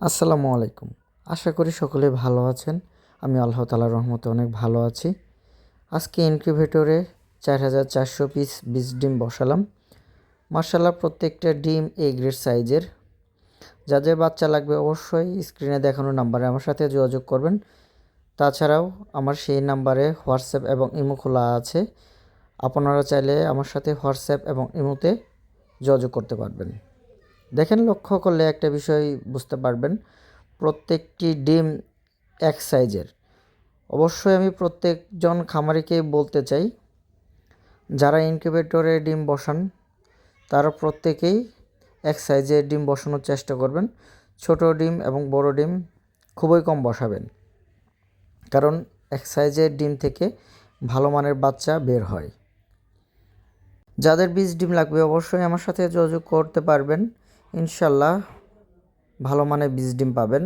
আসসালামু আলাইকুম। আশা করি সকলে ভালো আছেন। আমি আল্লাহ তালার রহমতে অনেক ভালো আছি। আজকে ইনকিউবেটরে চার হাজার চারশো পিস বীজ ডিম বসালাম। মার্শাল্লাহ প্রত্যেকটা ডিম এ গ্রেড সাইজের যা যাদের বাচ্চা লাগবে অবশ্যই স্ক্রিনে দেখানো নাম্বারে আমার সাথে যোগাযোগ করবেন। তাছাড়াও আমার সেই নাম্বারে হোয়াটসঅ্যাপ এবং ইমো খোলা আছে। আপনারা চাইলে আমার সাথে হোয়াটসঅ্যাপ এবং ইমোতে যোগাযোগ করতে পারবেন। দেখেন, লক্ষ্য করলে একটা বিষয় বুঝতে পারবেন। প্রত্যেকটি ডিম এক সাইজের। অবশ্যই আমি প্রত্যেকজন খামারিকে বলতে চাই, যারা ইনকিউবেটরে ডিম বসান, তারা প্রত্যেকেই এক সাইজের ডিম বসানোর চেষ্টা করবেন। ছোট ডিম এবং বড় ডিম খুবই কম বসাবেন, কারণ এক সাইজের ডিম থেকে ভালো মানের বাচ্চা বের হয়। যাদের বীজ ডিম লাগবে, অবশ্যই আমার সাথে যোগাযোগ করতে পারবেন। ইনশাল্লাহ ভালো মানের বীজ ডিম পাবেন।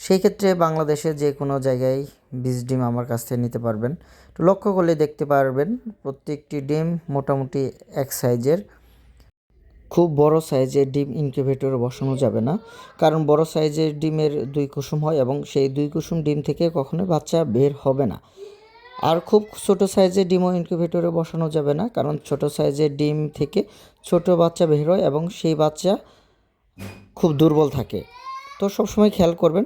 সেই ক্ষেত্রে বাংলাদেশে যে কোনো জায়গায় বীজ ডিম আমার কাছ থেকে নিতে পারবেন। তো লক্ষ্য করলে দেখতে পারবেন, প্রত্যেকটি ডিম মোটামুটি এক সাইজের। খুব বড় সাইজের ডিম ইনকিউবেটরে বসানো যাবে না। কারণ বড় সাইজের ডিমের দুই কুসুম হয় এবং সেই দুই কুসুম ডিম থেকে কখনো বাচ্চা বের হবে না। আর খুব ছোট সাইজের ডিমও ইনকিউবেটরে বসানো যাবে না, কারণ ছোট সাইজের ডিম থেকে ছোট বাচ্চা বের হয় এবং সেই বাচ্চা খুব দুর্বল থাকে। তো সবসময় খেয়াল করবেন,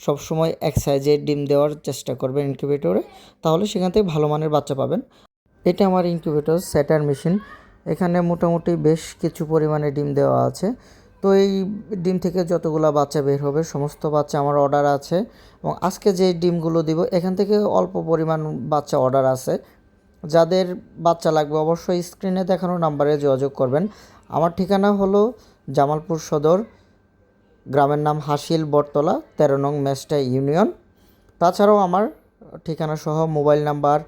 সবসময় এক সাইজের ডিম দেওয়ার চেষ্টা করবেন ইনকিউবেটরে তাহলে সেখান থেকে ভালো মানের বাচ্চা পাবেন। এটা আমার ইনকিউবেটর স্যাটার মেশিন এখানে মোটামুটি বেশ কিছু পরিমাণে ডিম দেওয়া আছে। তো এই ডিম থেকে যতগুলো বাচ্চা বের হবে, সমস্ত বাচ্চা আমার অর্ডার আছে এবং আজকে যে ডিমগুলো দিব, এখান থেকে অল্প পরিমাণ বাচ্চা অর্ডার আছে। যাদের বাচ্চা লাগবে অবশ্যই স্ক্রিনে দেখানো নাম্বারে যোগাযোগ করবেন। আমার ঠিকানা হলো জামালপুর সদর, গ্রামের নাম হাসিল বটতলা, তেরো নং মেস্টা ইউনিয়ন। তাছাড়াও আমার ঠিকানা সহ মোবাইল নাম্বার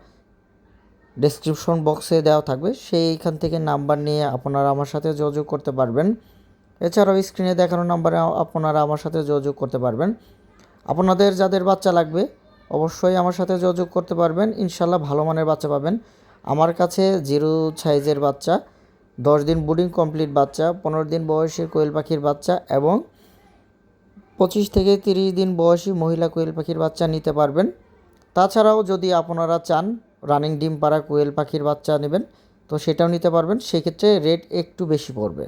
ডেসক্রিপশন বক্সে দেওয়া থাকবে। সেইখান থেকে নাম্বার নিয়ে আপনারা আমার সাথে যোগাযোগ করতে পারবেন। এছাড়াও স্ক্রিনে দেখানো নাম্বারে আপনারা আমার সাথে যোগাযোগ করতে পারবেন। আপনাদের যাদের বাচ্চা লাগবে, অবশ্যই আমার সাথে যোগাযোগ করতে পারবেন। ইনশাল্লাহ ভালো মানের বাচ্চা পাবেন। আমার কাছে জিরো সাইজের বাচ্চা, দশ দিন বুডিং কমপ্লিট বাচ্চা, পনেরো দিন বয়সের কোয়েল পাখির বাচ্চা এবং পঁচিশ থেকে তিরিশ দিন বয়সী মহিলা কোয়েল পাখির বাচ্চা নিতে পারবেন। তাছাড়াও যদি আপনারা চান রানিং ডিম পাড়া কোয়েল পাখির বাচ্চা নেবেন, তো সেটাও নিতে পারবেন। সেক্ষেত্রে রেট একটু বেশি পড়বে।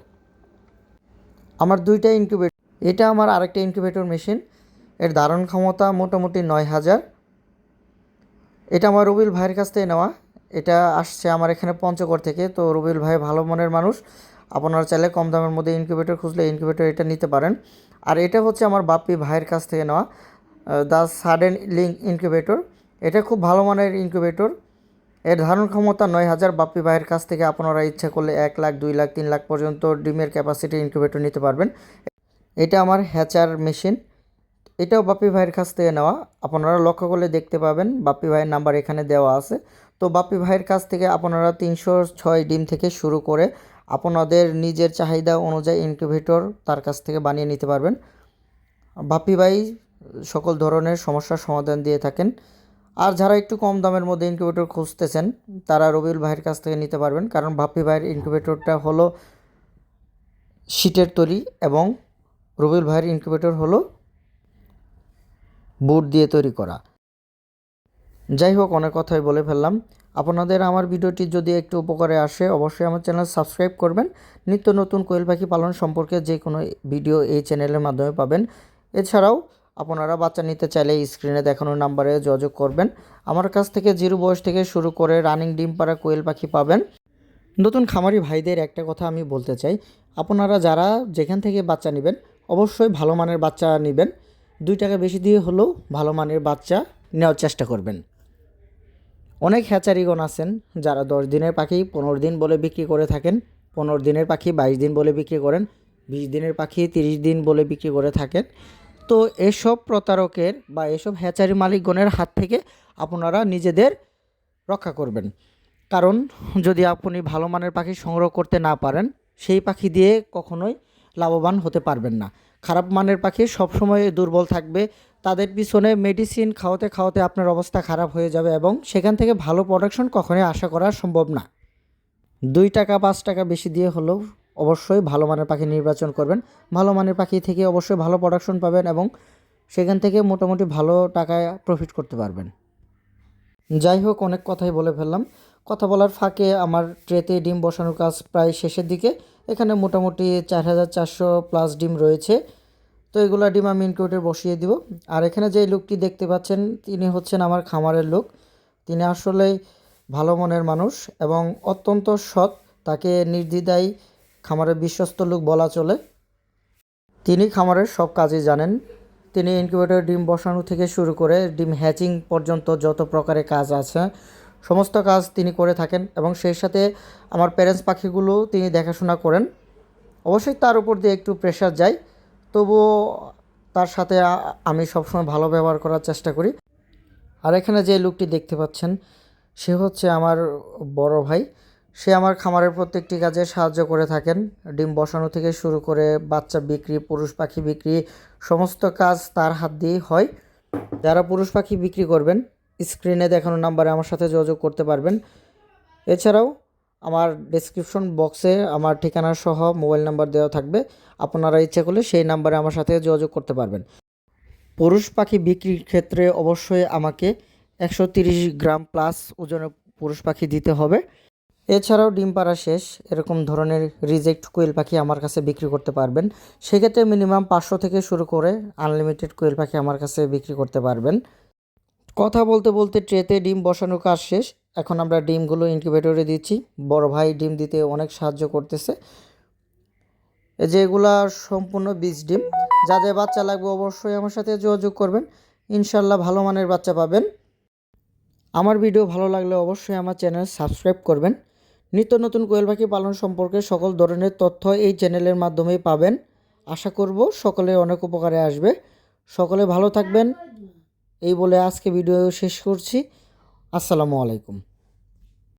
আমার দুইটা ইনকিউবেটর এটা আমার আরেকটা ইনকিউবেটর মেশিন এর ধারণ ক্ষমতা মোটামুটি নয় হাজার। এটা আমার রবিল ভাইয়ের কাছ থেকে নেওয়া। এটা আসছে আমার এখানে পঞ্চগড় থেকে। তো রবিল ভাই ভালো মনের মানুষ। আপনারা চাইলে কম দামের মধ্যে ইনকিউবেটর খুঁজলে ইনকিউবেটর এটা নিতে পারেন। আর এটা হচ্ছে আমার বাপ্পি ভাইয়ের কাছ থেকে নেওয়া দ্য সাডেন লিঙ্ক ইনকিউবেটর এটা খুব ভালো মানের ইনকিউবেটর এর ধারণ ক্ষমতা নয় হাজার বাপ্পি ভাইয়ের কাছ থেকে আপনারা ইচ্ছা করলে এক লাখ, দুই লাখ, তিন লাখ পর্যন্ত ডিমের ক্যাপাসিটি ইনকিউবেটর নিতে পারবেন। এটা আমার হ্যাচার মেশিন এটাও বাপ্পি ভাইয়ের কাছ থেকে নেওয়া। আপনারা লক্ষ্য করলে দেখতে পাবেন বাপ্পি ভাইয়ের নাম্বার এখানে দেওয়া আছে। তো বাপ্পি ভাইয়ের কাছ থেকে আপনারা তিনশো ছয় ডিম থেকে শুরু করে আপনাদের নিজের চাহিদা অনুযায়ী ইনকিউবেটর তার কাছ থেকে বানিয়ে নিতে পারবেন। বাপ্পি ভাই সকল ধরনের সমস্যার সমাধান দিয়ে থাকেন। আর যারা একটু কম দামের মধ্যে ইনকিউবেটর খুঁজতেছেন, তারা রবিউল ভাইয়ের কাছ থেকে নিতে পারবেন। কারণ বাপ্পি ভাইয়ের ইনকিউবেটরটা হলো শীটের তৈরি এবং রবিউল ভাইয়ের ইনকিউবেটর হলো বুট দিয়ে তৈরি করা। যাই হোক, অনেক কথাই বলে ফেললাম। আপনাদের আমার ভিডিওটি যদি একটু উপকারে আসে, অবশ্যই আমার চ্যানেল সাবস্ক্রাইব করবেন। নিত্য নতুন কোয়েল পাখি পালন সম্পর্কে যে কোনো ভিডিও এই চ্যানেলের মাধ্যমে পাবেন। এছাড়াও আপনারা বাচ্চা নিতে চাইলে স্ক্রিনে দেখানো নাম্বারে যোগাযোগ করবেন। আমার কাছ থেকে জিরো বয়স থেকে শুরু করে রানিং ডিম পাড়া, কোয়েল পাখি পাবেন। নতুন খামারি ভাইদের একটা কথা আমি বলতে চাই। আপনারা যারা যেখান থেকে বাচ্চা নেবেন, অবশ্যই ভালো মানের বাচ্চা নেবেন। দুই টাকা বেশি দিয়ে হলেও ভালো মানের বাচ্চা নেওয়ার চেষ্টা করবেন। অনেক হ্যাচারিগণ আছেন যারা দশ দিনের পাখি, পনেরো দিন বলে বিক্রি করে থাকেন, পনেরো দিনের পাখি, বাইশ দিন বলে বিক্রি করেন, বিশ দিনের পাখি, তিরিশ দিন বলে বিক্রি করে থাকেন। তো এসব প্রতারকের বা এসব হ্যাচারি মালিকগণের হাত থেকে আপনারা নিজেদের রক্ষা করবেন। কারণ যদি আপনি ভালো মানের পাখি সংগ্রহ করতে না পারেন, সেই পাখি দিয়ে কখনোই লাভবান হতে পারবেন না। খারাপ মানের পাখি সবসময় দুর্বল থাকবে, তাদের পিছনে মেডিসিন খাওয়াতে খাওয়াতে আপনার অবস্থা খারাপ হয়ে যাবে এবং সেখান থেকে ভালো প্রোডাকশন কখনোই আশা করা সম্ভব না। দুই টাকা, পাঁচ টাকা বেশি দিয়ে হলেও অবশ্যই ভালো মানের পাখি নির্বাচন করবেন। ভালো মানের পাখি থেকে অবশ্যই ভালো প্রোডাকশন পাবেন এবং সেখান থেকে মোটামুটি ভালো টাকায় প্রফিট করতে পারবেন। যাই হোক, অনেক কথাই বলে ফেললাম। কথা বলার ফাঁকে আমার ট্রেতে ডিম বসানোর কাজ প্রায় শেষের দিকে। এখানে মোটামুটি চার হাজার চারশো প্লাস ডিম রয়েছে। তো এগুলো ডিম আমি ইনকিউবেটরে বসিয়ে দিব। আর এখানে যে লোকটি দেখতে পাচ্ছেন, তিনি হচ্ছেন আমার খামারের লোক। তিনি আসলেই ভালো মনের মানুষ এবং অত্যন্ত সৎ। তাকে নির্দ্বিধায় খামারের বিশ্বস্ত লোক বলা চলে। তিনি খামারের সব কাজই জানেন। তিনি ইনকিউবেটর ডিম বসানো থেকে শুরু করে ডিম হ্যাচিং পর্যন্ত যত প্রকারের কাজ আছে, সমস্ত কাজ তিনি করে থাকেন এবং সেই সাথে আমার প্যারেন্টস পাখিগুলো তিনি দেখাশোনা করেন। অবশ্যই তার উপর দিয়ে একটু প্রেশার যায়, তবুও তার সাথে আমি সবসময় ভালো ব্যবহার করার চেষ্টা করি। আর এখানে যে লোকটি দেখতে পাচ্ছেন, সে হচ্ছে আমার বড় ভাই। সে আমার খামারের প্রত্যেকটি কাজে সাহায্য করে থাকেন। ডিম বসানো থেকে শুরু করে বাচ্চা বিক্রি, পুরুষ পাখি বিক্রি, সমস্ত কাজ তার হাত দিয়েই হয়। যারা পুরুষ পাখি বিক্রি করবেন, স্ক্রিনে দেখানো নাম্বারে আমার সাথে যোগাযোগ করতে পারবেন। এছাড়াও আমার ডেসক্রিপশন বক্সে আমার ঠিকানা সহ মোবাইল নাম্বার দেওয়া থাকবে। আপনারা ইচ্ছে করলে সেই নাম্বারে আমার সাথে যোগাযোগ করতে পারবেন। পুরুষ পাখি বিক্রির ক্ষেত্রে অবশ্যই আমাকে একশো গ্রাম প্লাস ওজনের পুরুষ পাখি দিতে হবে। এছাড়াও ডিম পাড়া শেষ, এরকম ধরনের রিজেক্ট কোয়েল পাখি আমার কাছে বিক্রি করতে পারবেন। সেক্ষেত্রে মিনিমাম পাঁচশো থেকে শুরু করে আনলিমিটেড কোয়েল পাখি আমার কাছে বিক্রি করতে পারবেন। কথা বলতে বলতে ট্রেতে ডিম বসানোর কাজ শেষ, এখন আমরা ডিমগুলো ইনকিউবেটরে দিচ্ছি। বড় ভাই ডিম দিতে অনেক সাহায্য করতেছে। এই যে এগুলা সম্পূর্ণ বীজ ডিম যাদের বাচ্চা লাগবে অবশ্যই আমার সাথে যোগাযোগ করবেন। ইনশাল্লাহ ভালো মানের বাচ্চা পাবেন। আমার ভিডিও ভালো লাগলে অবশ্যই আমার চ্যানেল সাবস্ক্রাইব করবেন। নিত্য নতুন কোয়েল পাখি পালন সম্পর্কে সকল ধরনের তথ্য এই চ্যানেলের মাধ্যমেই পাবেন। আশা করব সকলে অনেক উপকারে আসবে। সকলে ভালো থাকবেন। এই বলে আজকে ভিডিও শেষ করছি। আসসালামু আলাইকুম।